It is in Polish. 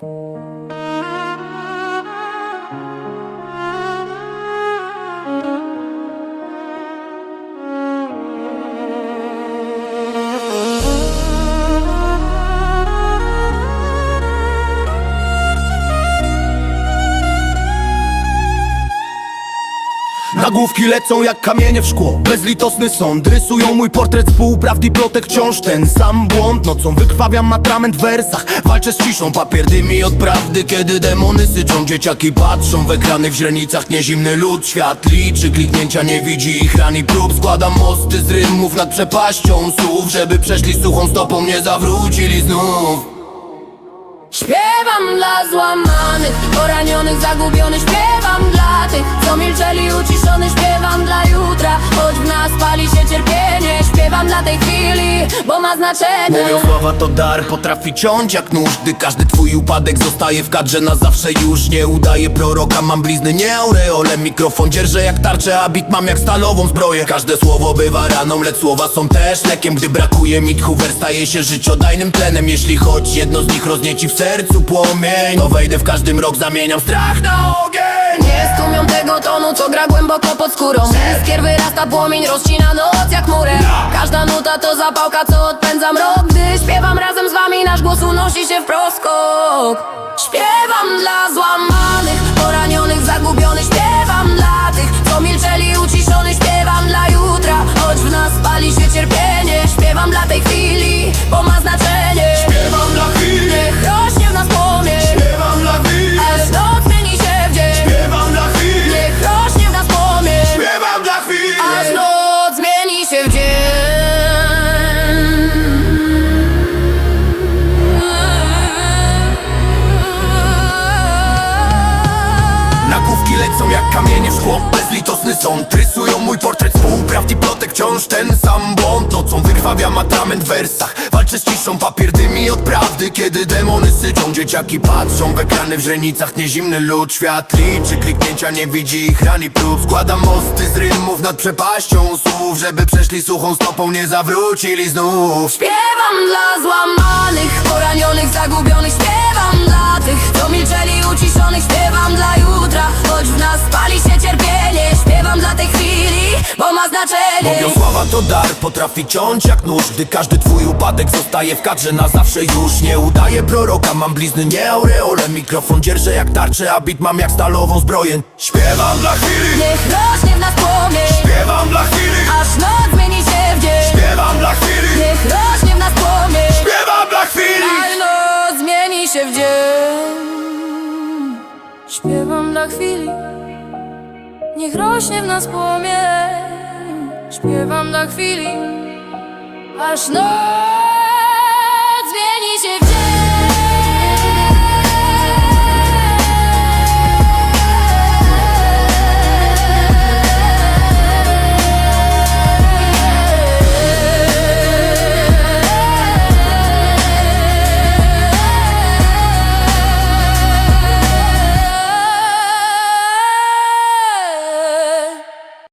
Thank you. Nagłówki lecą jak kamienie w szkło. Bezlitosny sąd. Rysują mój portret współprawd plotek Wciąż ten sam błąd. Nocą wykrwawiam atrament w wersach. Walczę z ciszą, papier dymi od prawdy Kiedy demony syczą, dzieciaki patrzą W ekrany w źrenicach. Niezimny lud Świat liczy, kliknięcia nie widzi ich ran i prób. Składam mosty z rymów nad przepaścią słów. Żeby przeszli suchą stopą, nie zawrócili znów. Śpiewam dla złamanych, poranionych, zagubionych. Śpiewam dla co milczeli, uciszony Śpiewam dla jutra, choć w nas pali się cierpienie Śpiewam dla tej chwili, bo ma znaczenie. Mówią słowa to dar, potrafi ciąć jak nóż. Gdy każdy twój upadek zostaje w kadrze na zawsze już Nie udaję proroka, mam blizny, nie aureole. Mikrofon dzierżę jak tarczę, a bit mam jak stalową zbroję. Każde słowo bywa raną, lecz słowa są też lekiem. Gdy brakuje mi tchuwer, staje się życiodajnym tlenem. Jeśli choć jedno z nich roznieci w sercu płomień To wejdę w każdym rok, zamieniam strach na ogień Nie stłumią tego tonu, co gra głęboko pod skórą. Iskier wyrasta płomień, rozcina noc jak murek Każda nuta to zapałka, co odpędza mrok Gdy śpiewam razem z wami, nasz głos unosi się w proskok. Śpiewam dla złamanych, poranionych, zagubionych Nagłówki lecą jak kamienie w szkło. Bezlitosny sąd Rysują mój portret współprawd i plotek. Wciąż ten sam błąd Nocą wykrwawiam atrament w wersach. Walczę z ciszą, papier dymi od prawdy. Kiedy demony syczą, dzieciaki patrzą W ekrany w źrenicach niezimny lud Świat liczy, kliknięcia nie widzi ich ran i prób. Składam mosty z rymów nad przepaścią słów Żeby przeszli suchą stopą, nie zawrócili znów. Śpiewam dla złamanych, poranionych, zagubionych Śpiewam Mówią sława to dar, potrafi ciąć jak nóż. Gdy każdy twój upadek zostaje w kadrze na zawsze już Nie udaję proroka, mam blizny, nie aureole. Mikrofon dzierżę jak tarczę, a bit mam jak stalową zbroję. Śpiewam dla chwili, Niech rośnie w nas płomień. Śpiewam dla chwili. Aż noc zmieni się w dzień. Śpiewam dla chwili, Niech rośnie w nas płomień. Śpiewam dla chwili. Aż noc zmieni się w dzień. Śpiewam dla chwili. Niech rośnie w nas płomień Śpiewam dla chwili Aż noc